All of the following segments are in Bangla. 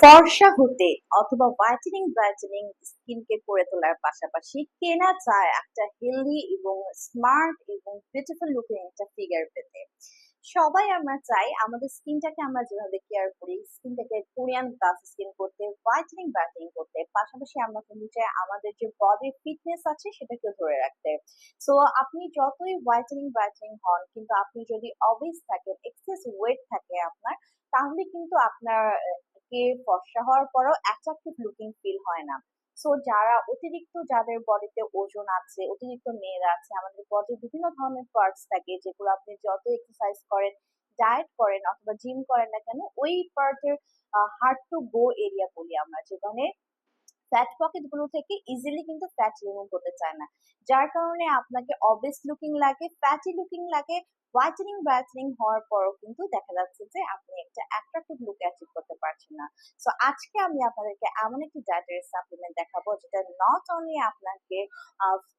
ফর্সা হতে অথবা হোয়াইটেনিং ব্রাইটেনিং স্কিনকে করে তোলার পাশাপাশি কেনা চায় একটা হেলদি এবং স্মার্ট এবং বিউটিফুল লুকিং একটা ফিগার পেতে। সবাই আমরা চাই আমাদের স্কিনটাকে আমরা যেভাবে কেয়ার করি স্কিনটাকে কোরিয়ান গ্লাস স্কিন করতে হোয়াইটেনিং ব্রাইটেনিং করতে, পাশাপাশি আমরা কিন্তু চাই আমাদের যে বডির ফিটনেস আছে সেটাকে ধরে রাখতে। সো আপনি যতই হোয়াইটেনিং ব্রাইটেনিং হন, কিন্তু আপনি যদি অবেজ থাকেন এক্সেস ওয়েট থাকে আপনার তাহলে কিন্তু আপনার কে ফর্সা হওয়ার পরও অ্যাট্রাকটিভ লুকিং ফিল হয় না। সো যারা অতিরিক্ত যাদের বডিতে ওজন আছে, অতিরিক্ত মেয়েরা আছে, আমাদের বডির বিভিন্ন ধরনের পার্টস থাকে, যেগুলো আপনি যত এক্সারসাইজ করেন ডায়েট করেন অথবা জিম করেন না কেন, ওই পার্টের হার্ড টু গো এরিয়া বলি আমরা, যেখানে ফ্যাট পকেটগুলো থেকে ইজিলি কিন্তু ফ্যাট রিমুভ হতে চায় না। যার কারণে আপনাকে অবেস লুকিং লাগে ফ্যাটি লুকিং লাগে হোয়াইটেনিং ব্রাইটেনিং হওয়ার পরও কিন্তু দেখা যাচ্ছে যে আপনি একটা অ্যাট্রাকটিভ লুক অ্যাচিভ করতে পারছেন না। সো আজকে আমি আপনাদেরকে এমন একটি ডায়েটারি সাপ্লিমেন্ট দেখাবো যেটা নট অনলি আপনাকে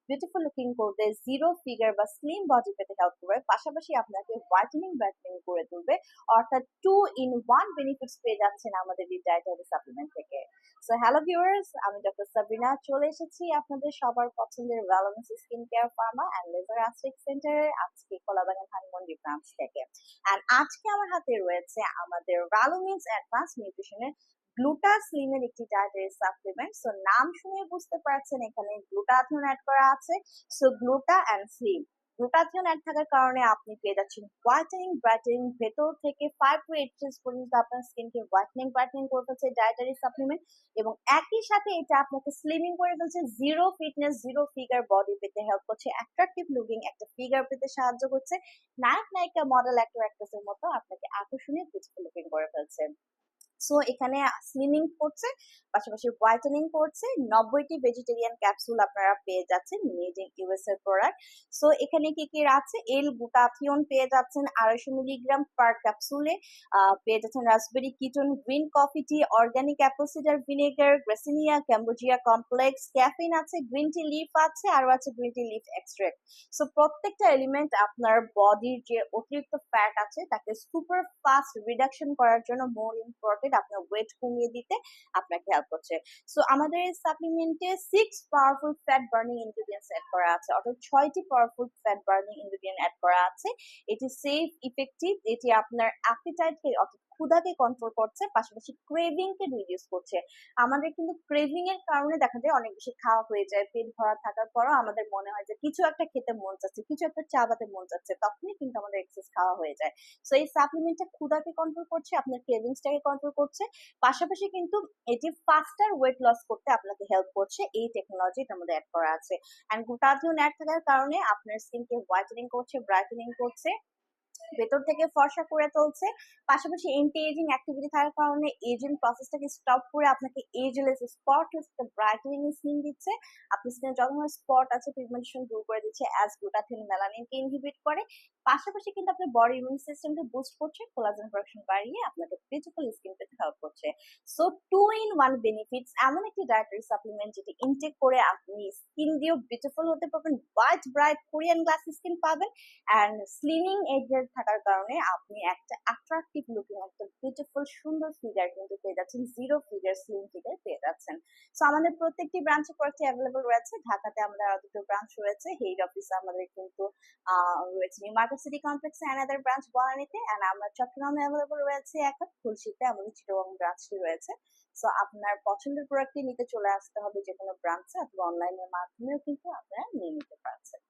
বিউটিফুল লুকিং করতে জিরো ফিগার বা স্লিম বডি পেতে হেল্প করবে, পাশাপাশি আপনাকে হোয়াইটেনিং ব্রাইটেনিং করে তুলবে, অর্থাৎ টু ইন ওয়ান বেনিফিটস পেয়ে যাচ্ছেন আমাদের এই ডায়েটারি সাপ্লিমেন্ট থেকে। সো হ্যালো ভিউয়ার্স আমি ডক্টর সাবিনা চলে এসেছি আপনাদের সবার পছন্দের wellness skin care pharma and laser aesthetic সেন্টারে আজকে কলাবাগান ধানমন্ডি ব্রাঞ্চ থেকে। অ্যান্ড আজকে আমার হাতে রয়েছে আমাদের ভ্যালুমিন্স অ্যাডভান্স নিউট্রিশনের গ্লুটা স্লিমের একটি ডায়েটারি সাপ্লিমেন্ট সো নাম শুনে বুঝতে পারছেন এখানে গ্লুটাথিয়ন অ্যাড করা আছে। So gluta and slim glutathione add থাকার কারণে আপনি পেয়ে যাচ্ছেন হোয়াইটেনিং ব্রাইটেনিং ভেতর থেকে ফাইভ টু এইট ডেজ পর্যন্ত আপনার স্কিনকে হোয়াইটেনিং ব্রাইটেনিং করে ফেলছে ডায়েটারি সাপ্লিমেন্ট এবং একই সাথে এটা আপনাকে স্লিমিং করে ফেলছে zero fitness zero figure body পেতে হেল্প করছে অ্যাট্রাকটিভ লুকিং একটা ফিগার পেতে সাহায্য করছে নায়ক নায়িকা মডেল অ্যাক্টর অ্যাক্ট্রেসের মতো আপনাকে আকর্ষণীয় বিউটিফুল লুকিং করে ফেলছে। সো এখানে স্লিমিং করছে, পাশাপাশি হোয়াইটেনিং করছে, নব্বইটি ভেজিটেরিয়ান ক্যাপসুল আপনারা পেয়ে যাচ্ছেন মেড ইন ইউএস এর প্রোডাক্ট সো এখানে কি কি আছে? এল গুটাথিয়ন পেয়ে যাচ্ছেন, আড়াইশো মিলিগ্রাম পার ক্যাপসুলে পেয়ে যাচ্ছেন raspberry ketone green coffee tea organic apple cider vinegar garcinia cambogia complex caffeine আছে গ্রিন টি লিফ আছে, আরও আছে green tea leaf extract so প্রত্যেকটা এলিমেন্ট আপনার বডির যে অতিরিক্ত ফ্যাট আছে, তাকে সুপার ফাস্ট রিডাকশন করার জন্য মোর ইম্পর্টেন্ট আপনার ওয়েট কমিয়ে দিতে, আপনাকে হেল্প করছে। সো আমাদের এই সাপ্লিমেন্টে six powerful fat burning ingredients add করা আছে, অর্থাৎ ছয়টি powerful fat burning ingredient add করা আছে। এটি সেফ ইফেক্টিভ এটি আপনার অ্যাপিটাইটকে অর্থাৎ ক্ষুধাকে কন্ট্রোল করছে, পাশাপাশি ক্রেভিং কে রিডিউস করছে। আমাদের কিন্তু ক্রেভিং এর কারণে দেখা যায় অনেক বেশি খাওয়া হয়ে যায়, পেট ভরা থাকার পরও আমাদের মনে হয় যে কিছু একটা খেতে মন চাচ্ছে, কিছু একটা চাবাতে মন চাচ্ছে, তখনই কিন্তু আমাদের এক্সেস খাওয়া হয়ে যায়। সো এই সাপ্লিমেন্টটা ক্ষুধাকে কন্ট্রোল করছে, আপনার ক্রেভিংসটাকে কন্ট্রোল করছে, পাশাপাশি কিন্তু এটি ফাস্টার ওয়েট লস করতে আপনাকে হেল্প করছে, এই টেকনোলজি এটার মধ্যে অ্যাড করা আছে। অ্যান্ড গ্লুটাথিয়ন অ্যাড থাকার কারণে আপনার স্কিনকে হোয়াইটেনিং করছে ব্রাইটেনিং করছে। ভেতর থেকে ফর্সা করে তুলছে। পাশাপাশি এন্টি এজিং অ্যাক্টিভিটি থাকার কারণে এজিং প্রসেসটাকে স্টপ করে আপনাকে এজলেস স্পট ব্রাইটনিং স্কিন দিচ্ছে। আপনি স্কিনে যত ধরনের স্পট আছে পিগমেন্টেশন দূর করে দিচ্ছে অ্যাজ গ্লুটাথিন মেলানিনকে ইনহিবিট করে। পাশাপাশি কিন্তু আপনার বডি ইমিউন সিস্টেমকে বুস্ট করছে কোলাজেন প্রোডাকশন বাড়িয়ে আপনাকে বিউটিফুল স্কিন পেতে হেল্প করছে। So two in one benefits এমন একটি ডায়েটারি সাপ্লিমেন্ট যেটি ইনটেক করে আপনি স্কিন দিয়েও বিউটিফুল হতে পারবেন white bright Korean glass skin পাবেন অ্যান্ড স্লিমিং এজের থাকার কারণে আপনি একটা অ্যাট্রাকটিভ লুকিং একটা বিউটিফুল সুন্দর ফিগার কিন্তু পেয়ে যাচ্ছেন জিরো ফিগার স্লিম ফিগার পেয়ে যাচ্ছেন। সো আমাদের প্রত্যেকটি ব্রাঞ্চে প্রোডাক্ট অ্যাভেলেবল রয়েছে, ঢাকাতে আমাদের আরও দুটো ব্রাঞ্চ রয়েছে হেড অফিসে আমাদের কিন্তু রয়েছে নিউ মার্কেট সিটি কমপ্লেক্সে অ্যানাদার ব্রাঞ্চ বনানীতে অ্যান্ড আমরা চট্টগ্রামে অ্যাভেলেবল রয়েছে এখন, খুলশিতে আমাদের চিটগং ব্রাঞ্চটি রয়েছে। সো আপনার পছন্দের প্রোডাক্টটি নিতে চলে আসতে হবে যে কোনো ব্রাঞ্চে অথবা অনলাইনের মাধ্যমেও কিন্তু আপনারা নিয়ে নিতে পারছেন।